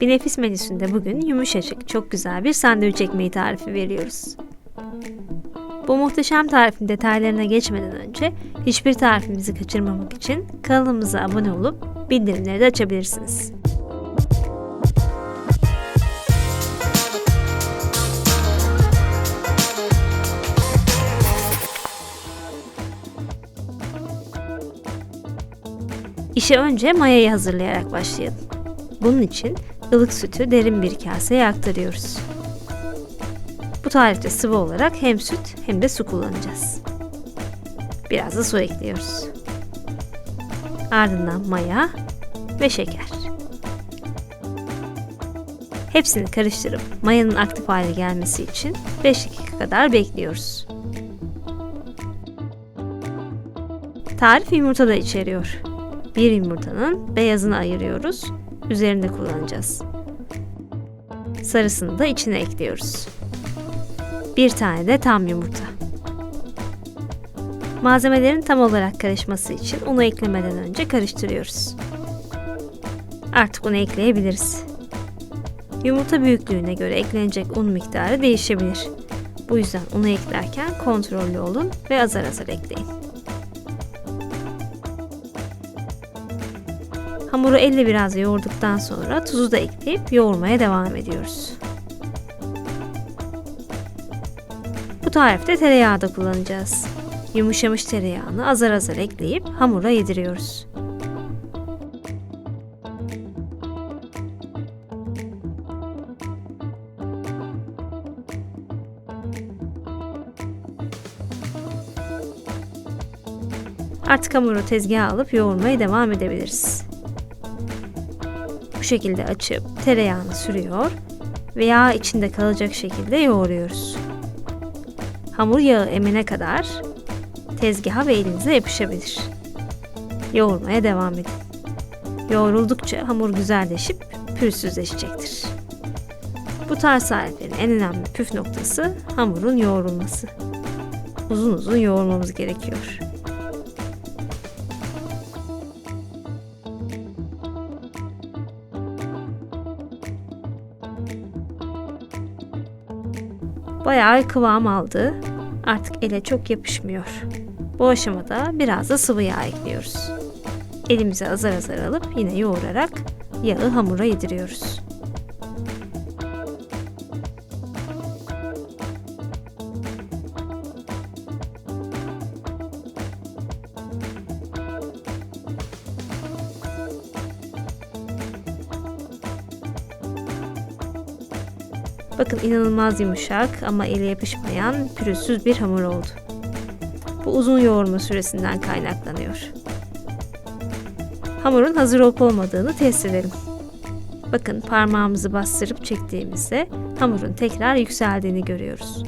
Bir nefis menüsünde bugün yumuşacık, çok güzel bir sandviç ekmeği tarifi veriyoruz. Bu muhteşem tarifin detaylarına geçmeden önce hiçbir tarifimizi kaçırmamak için kanalımıza abone olup bildirimleri de açabilirsiniz. İşe önce mayayı hazırlayarak başlayalım. Bunun için ılık sütü derin bir kaseye aktarıyoruz. Bu tarifte sıvı olarak hem süt hem de su kullanacağız. Biraz da su ekliyoruz. Ardından maya ve şeker. Hepsini karıştırıp mayanın aktif hale gelmesi için 5 dakika kadar bekliyoruz. Tarif yumurta da içeriyor. Bir yumurtanın beyazını ayırıyoruz. Üzerinde kullanacağız. Sarısını da içine ekliyoruz. Bir tane de tam yumurta. Malzemelerin tam olarak karışması için unu eklemeden önce karıştırıyoruz. Artık unu ekleyebiliriz. Yumurta büyüklüğüne göre eklenecek un miktarı değişebilir. Bu yüzden unu eklerken kontrollü olun ve azar azar ekleyin. Hamuru elle biraz yoğurduktan sonra tuzu da ekleyip yoğurmaya devam ediyoruz. Bu tarifte tereyağı da kullanacağız. Yumuşamış tereyağını azar azar ekleyip hamura yediriyoruz. Artık hamuru tezgaha alıp yoğurmaya devam edebiliriz. Şekilde açıp tereyağını sürüyor ve yağ içinde kalacak şekilde yoğuruyoruz. Hamur yağı emene kadar tezgaha ve elinize yapışabilir. Yoğurmaya devam edin. Yoğruldukça hamur güzelleşip pürüzsüzleşecektir. Bu tarz tariflerin en önemli püf noktası hamurun yoğrulması. Uzun uzun yoğurmamız gerekiyor. Bayağı kıvam aldı. Artık ele çok yapışmıyor. Bu aşamada biraz da sıvı yağ ekliyoruz. Elimize azar azar alıp yine yoğurarak yağı hamura yediriyoruz. Bakın inanılmaz yumuşak ama ele yapışmayan pürüzsüz bir hamur oldu. Bu uzun yoğurma süresinden kaynaklanıyor. Hamurun hazır olup olmadığını test edelim. Bakın parmağımızı bastırıp çektiğimizde hamurun tekrar yükseldiğini görüyoruz.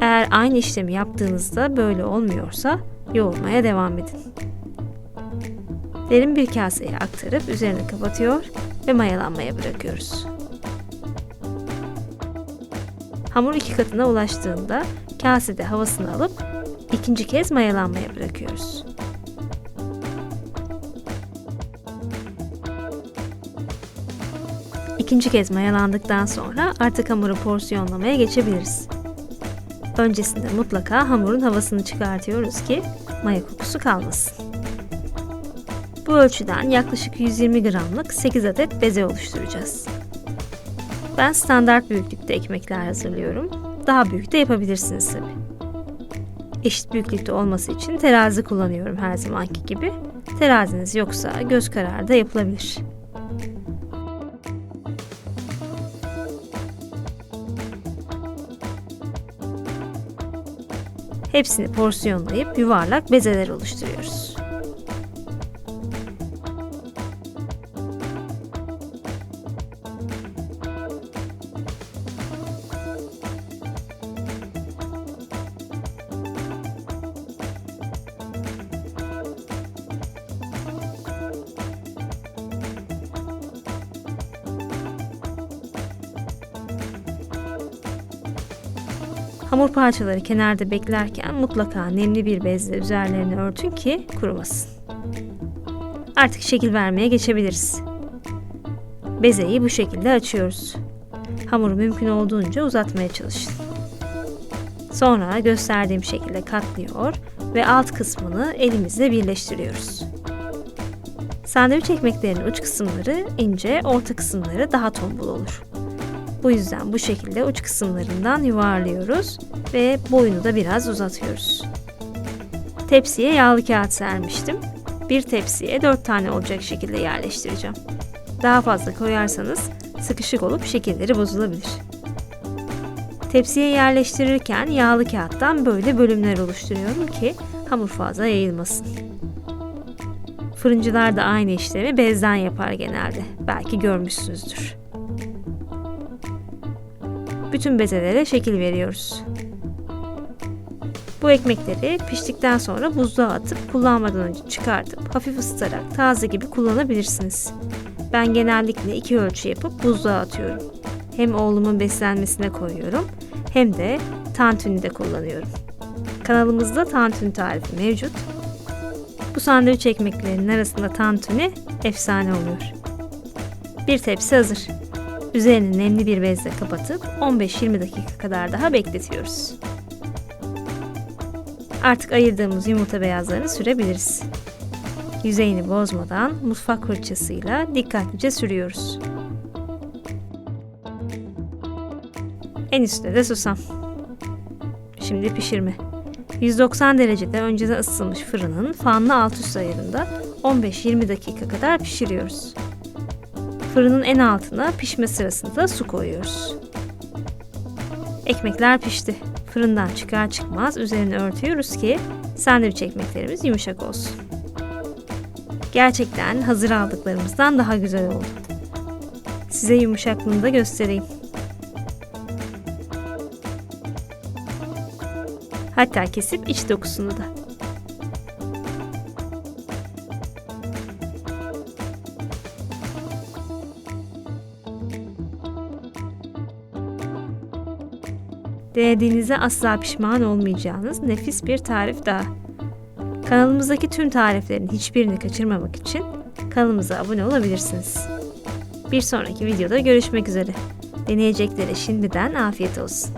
Eğer aynı işlemi yaptığınızda böyle olmuyorsa yoğurmaya devam edin. Derin bir kaseye aktarıp üzerine kapatıyor ve mayalanmaya bırakıyoruz. Hamur iki katına ulaştığında kasede havasını alıp ikinci kez mayalanmaya bırakıyoruz. İkinci kez mayalandıktan sonra artık hamuru porsiyonlamaya geçebiliriz. Öncesinde mutlaka hamurun havasını çıkartıyoruz ki maya kokusu kalmasın. Bu ölçüden yaklaşık 120 gramlık 8 adet beze oluşturacağız. Ben standart büyüklükte ekmekler hazırlıyorum. Daha büyük de yapabilirsiniz tabi. Eşit büyüklükte olması için terazi kullanıyorum her zamanki gibi. Teraziniz yoksa göz kararı da yapılabilir. Hepsini porsiyonlayıp yuvarlak bezeler oluşturuyoruz. Hamur parçaları kenarda beklerken mutlaka nemli bir bezle üzerlerini örtün ki kurumasın. Artık şekil vermeye geçebiliriz. Bezeyi bu şekilde açıyoruz. Hamuru mümkün olduğunca uzatmaya çalışın. Sonra gösterdiğim şekilde katlıyor ve alt kısmını elimizle birleştiriyoruz. Sandviç ekmeklerinin uç kısımları ince, orta kısımları daha tombul olur. Bu yüzden bu şekilde uç kısımlarından yuvarlıyoruz ve boyunu da biraz uzatıyoruz. Tepsiye yağlı kağıt sermiştim. Bir tepsiye 4 tane olacak şekilde yerleştireceğim. Daha fazla koyarsanız sıkışık olup şekilleri bozulabilir. Tepsiye yerleştirirken yağlı kağıttan böyle bölümler oluşturuyorum ki hamur fazla yayılmasın. Fırıncılar da aynı işlemi bezden yapar genelde. Belki görmüşsünüzdür. Bütün bezelere şekil veriyoruz. Bu ekmekleri piştikten sonra buzluğa atıp kullanmadan önce çıkartıp hafif ısıtarak taze gibi kullanabilirsiniz. Ben genellikle iki ölçü yapıp buzluğa atıyorum. Hem oğlumun beslenmesine koyuyorum hem de tantuni de kullanıyorum. Kanalımızda tantuni tarifi mevcut. Bu sandviç ekmeklerinin arasında tantuni efsane oluyor. Bir tepsi hazır. Üzerini nemli bir bezle kapatıp 15-20 dakika kadar daha bekletiyoruz. Artık ayırdığımız yumurta beyazlarını sürebiliriz. Yüzeyini bozmadan mutfak fırçasıyla dikkatlice sürüyoruz. En üstte de susam. Şimdi pişirme. 190 derecede önceden ısıtılmış fırının fanlı alt üst ayarında 15-20 dakika kadar pişiriyoruz. Fırının en altına pişme sırasında su koyuyoruz. Ekmekler pişti. Fırından çıkar çıkmaz üzerini örtüyoruz ki sandviç ekmeklerimiz yumuşak olsun. Gerçekten hazır aldıklarımızdan daha güzel oldu. Size yumuşaklığını da göstereyim. Hatta kesip iç dokusunu da. Denediğinizde asla pişman olmayacağınız nefis bir tarif daha. Kanalımızdaki tüm tariflerin hiçbirini kaçırmamak için kanalımıza abone olabilirsiniz. Bir sonraki videoda görüşmek üzere. Deneyeceklere şimdiden afiyet olsun.